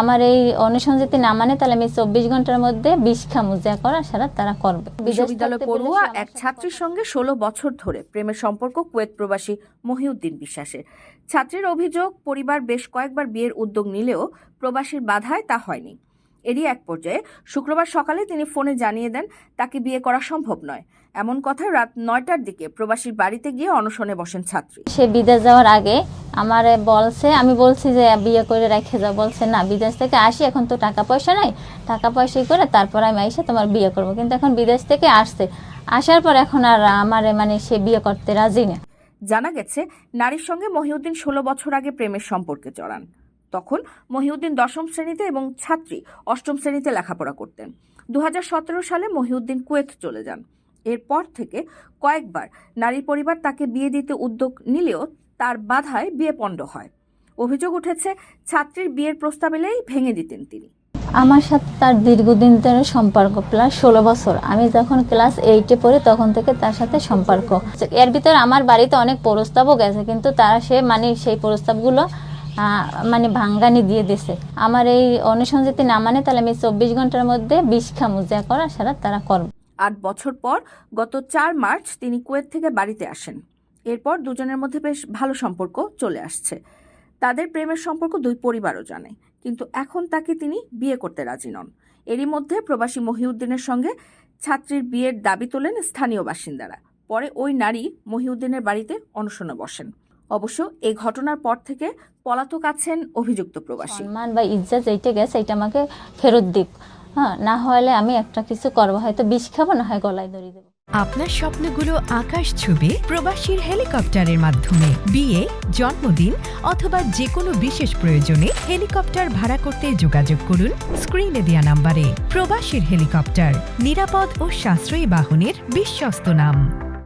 আমার এই অনুষ্ঠান যদি না মানে তাহলে আমি চব্বিশ ঘণ্টার মধ্যে বিষ মুজা করা সারা তারা করবে। বিশ্ববিদ্যালয় পড়ুয়া এক ছাত্রীর সঙ্গে ষোলো বছর ধরে প্রেমের সম্পর্ক কুয়েত প্রবাসী মহিউদ্দিন বিশ্বাসের। ছাত্রীর অভিযোগ পরিবার বেশ কয়েকবার বিয়ের উদ্যোগ নিলেও প্রবাসীর বাধায় তা হয়নি। এরই এক পর্যায়ে শুক্রবার সকালে তিনি ফোনে জানিয়ে দেন তাকে বিয়ে করা সম্ভব নয়। এমন কথা রাত নয়টার দিকে প্রবাসীর বাড়িতে গিয়ে অনশনে বসেন ছাত্রী। সে বিদেশ যাওয়ার আগে আমার বলছে আমি বলছি যে বিয়ে করে রেখে যাও। বলছে না বিদেশ থেকে আসি এখন তো টাকা পয়সা নাই। টাকা পয়সা করে তারপর আমি এসে তোমার বিয়ে করব। কিন্তু এখন বিদেশ থেকে আসছে। আসার পর এখন আর আমার মানে সে বিয়ে করতে রাজি না। জানা গেছে নারীর সঙ্গে মহিউদ্দিন ষোলো বছর আগে প্রেমের সম্পর্কে জড়ান। তখন মহিউদ্দিন দশম শ্রেণীতে এবং ছাত্রী অষ্টম শ্রেণীতে লেখাপড়া করতেন। দু হাজার সতেরো সালে মহিউদ্দিন কুয়েত চলে যান। এরপর থেকে কয়েকবার নারীর পরিবার তাকে বিয়ে দিতে উদ্যোগ নিলেও তার বাধায় বিয়ে পণ্ড হয়। অভিযোগ উঠেছে, ছাত্রীর বিয়ের প্রস্তাব এলেই ভেঙে দিতেন তিনি। আমার সাথে তার দীর্ঘদিন ধরে সম্পর্ক প্লাস ষোলো বছর। আমি যখন ক্লাস এইটে পড়ি, তখন থেকে তার সাথে সম্পর্ক। এর ভিতরে আমার বাড়িতে অনেক প্রস্তাবও গেছে, কিন্তু তারা সে মানে সেই প্রস্তাবগুলো মানে ভাঙ্গানি দিয়ে দিছে। আমার এই অনুসরণ যদি না মানে তাহলে আমি চব্বিশ ঘণ্টার মধ্যে বিষ খামু, যা করা সেটা তারা করবে। আট বছর পর গত চার মার্চ তিনি কুয়েত থেকে বাড়িতে আসেন। এরপর দুজনের মধ্যে বেশ ভালো সম্পর্ক চলে আসছে। তাদের প্রেমের সম্পর্ক দুই পরিবারও জানে, কিন্তু এখন তাকে তিনি বিয়ে করতে রাজি নন। এরই মধ্যে প্রবাসী মহিউদ্দিনের সঙ্গে ছাত্রীর বিয়ের দাবি তোলেন স্থানীয় বাসিন্দারা। পরে ওই নারী মহিউদ্দিনের বাড়িতে অনশনে বসেন। অবশ্য এই ঘটনার পর থেকে পলাতক আছেন অভিযুক্ত প্রবাসী। সম্মান বা ইজ্জত যেইটা গেছে এটা আমাকে ফেরত দিক। হ্যাঁ না হলে আমি একটা কিছু করব হয়তো বিষ খাব না হয় গলায় দড়ি দেবো। আপনার স্বপ্নগুলো আকাশ ছুবে প্রবাসীর হেলিকপ্টারের মাধ্যমে। বিয়ে জন্মদিন অথবা যে কোনো বিশেষ প্রয়োজনে হেলিকপ্টার ভাড়া করতে যোগাযোগ করুন স্ক্রিনে দেওয়া নাম্বারে। প্রবাসীর হেলিকপ্টার নিরাপদ ও সাশ্রয়ী বাহনের বিশ্বস্ত নাম।